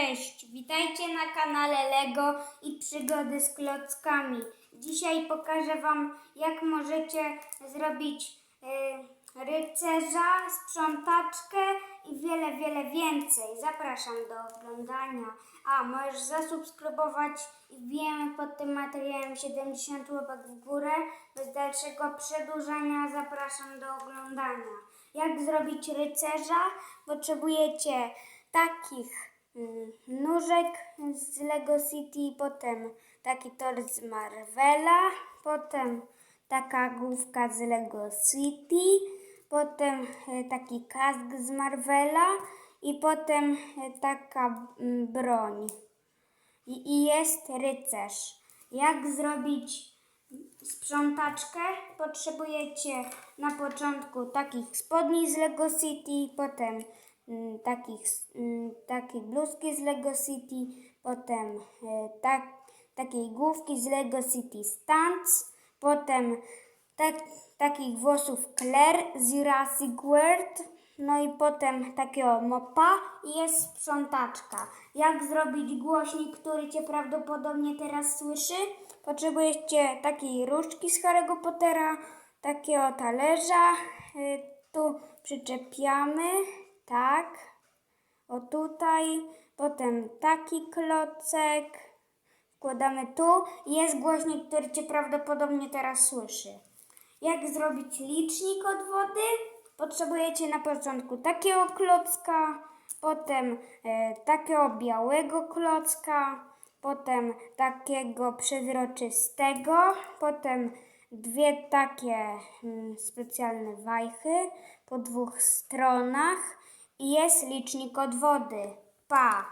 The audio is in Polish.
Cześć, witajcie na kanale Lego i przygody z klockami. Dzisiaj pokażę Wam, jak możecie zrobić y, rycerza, sprzątaczkę i wiele, wiele więcej. Zapraszam do oglądania. A, możesz zasubskrybować i wbijemy pod tym materiałem 70 łapek w górę. Bez dalszego przedłużania zapraszam do oglądania. Jak zrobić rycerza? Potrzebujecie takich nóżek z Lego City, potem taki tor z Marvela, potem taka główka z Lego City, potem e, taki kask z Marvela i potem e, taka mm, broń. I, jest rycerz. Jak zrobić sprzątaczkę? Potrzebujecie na początku takich spodni z Lego City, potem mm, takich, mm, takiej bluzki z Lego City, potem e, tak, takiej główki z Lego City Stunts, potem tak, takich włosów Claire z Jurassic World, no i potem takiego mopa i jest sprzątaczka. Jak zrobić głośnik, który Cię prawdopodobnie teraz słyszy? Potrzebujecie takiej różdżki z Harry'ego Pottera, takiego talerza, y, tu przyczepiamy, tak, o tutaj, potem taki klocek, wkładamy tu jest głośnik, który Cię prawdopodobnie teraz słyszy. Jak zrobić licznik od wody? Potrzebujecie na początku takiego klocka, potem e, takiego białego klocka, potem takiego przezroczystego, potem dwie takie mm, specjalne wajchy po dwóch stronach jest licznik od wody. Pa!